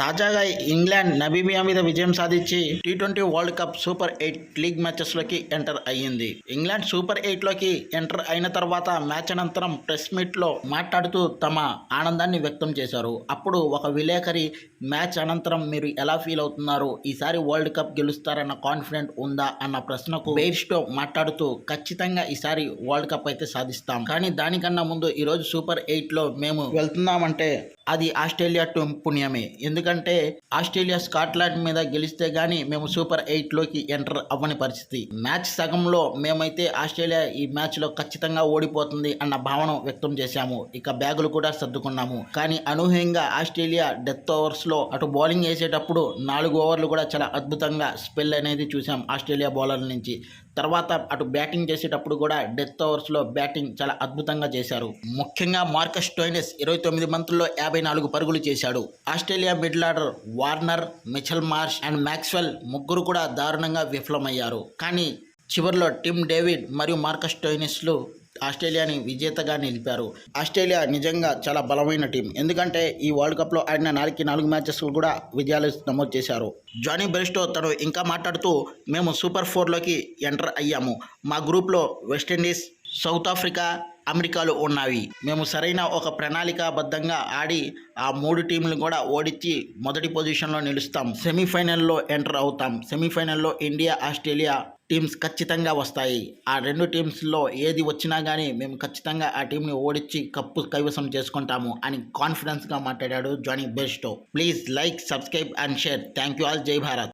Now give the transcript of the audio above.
తాజాగా England Namibia మీద విజయం సాధించి T twenty world cup super eight league మ్యాచెస్లోకి enter అయ్యింది. ఇంగ్లాండ్ సూపర్ ఎయిట్లోకి ఎంటర్ అయిన తర్వాత మ్యాచ్ అనంతరం ప్రెస్ మీట్లో మాట్లాడుతూ తమ ఆనందాన్ని వ్యక్తం చేశారు. అప్పుడు ఒక విలేకరి మ్యాచ్ అనంతరం మీరు ఎలా ఫీల్ అవుతున్నారు? ఈసారి వరల్డ్ కప్ గెలుస్తారన్న కాన్ఫిడెంట్ ఉందా? అన్న ప్రశ్నకు బెయిర్స్టో మాట్లాడుతూ ఖచ్చితంగా ఈసారి వరల్డ్ కప్ అయితే సాధిస్తాం. కానీ దానికన్నా ముందు ఈరోజు సూపర్ ఎయిట్లో మేము వెళ్తున్నామంటే అది ఆస్ట్రేలియా టీం పుణ్యమే. ఎందుకంటే ఆస్ట్రేలియా స్కాట్లాండ్ మీద గెలిస్తే గానీ మేము సూపర్ ఎయిట్లోకి ఎంటర్ అవ్వని పరిస్థితి. మ్యాచ్ సగంలో మేమైతే ఆస్ట్రేలియా ఈ మ్యాచ్లో ఖచ్చితంగా ఓడిపోతుంది అన్న భావన వ్యక్తం చేశాము. ఇక బ్యాగులు కూడా సర్దుకున్నాము. కానీ అనూహ్యంగా ఆస్ట్రేలియా డెత్ ఓవర్స్లో అటు బౌలింగ్ వేసేటప్పుడు నాలుగు ఓవర్లు కూడా చాలా అద్భుతంగా స్పెల్ అనేది చూసాం ఆస్ట్రేలియా బౌలర్ల నుంచి. తర్వాత అటు బ్యాటింగ్ చేసేటప్పుడు కూడా డెత్ ఓవర్స్లో బ్యాటింగ్ చాలా అద్భుతంగా చేశారు. ముఖ్యంగా మార్కస్ టోయినెస్ ఇరవై తొమ్మిది బంతుల్లో యాభై నాలుగు పరుగులు చేశాడు. Australia middle order Warner Mitchell Marsh and Maxwell ముగ్గురు కూడా దారుణంగా విఫలమయ్యారు. కానీ చివరిలో టిమ్ డేవిడ్ మరియు మార్కస్ టోయినిస్లు ఆస్ట్రేలియాని విజేతగా నిలిపారు. ఆస్ట్రేలియా నిజంగా చాలా బలమైన టీం. ఎందుకంటే ఈ వరల్డ్ కప్లో ఆడిన నాలుగు నాలుగు మ్యాచెస్ కూడా విజయాలు నమోదు చేశారు. జానీ బెరిస్టో తను ఇంకా మాట్లాడుతూ మేము సూపర్ ఫోర్లోకి ఎంటర్ అయ్యాము. మా గ్రూప్లో వెస్టిండీస్ సౌత్ ఆఫ్రికా అమెరికాలు ఉన్నవి. మేము సరైన ఒక ప్రణాళికాబద్ధంగా ఆడి ఆ మూడు టీంలు కూడా ఓడించి మొదటి పొజిషన్లో నిలుస్తాం. సెమీఫైనల్లో ఎంటర్ అవుతాం. సెమీఫైనల్లో ఇండియా ఆస్ట్రేలియా టీమ్స్ ఖచ్చితంగా వస్తాయి. ఆ రెండు టీమ్స్లో ఏది వచ్చినా కానీ మేము ఖచ్చితంగా ఆ టీంని ఓడించి కప్పు కైవసం చేసుకుంటాము అని కాన్ఫిడెన్స్గా మాట్లాడాడు Jonny Bairstow please like subscribe and share. Thank you all. జై భారత్.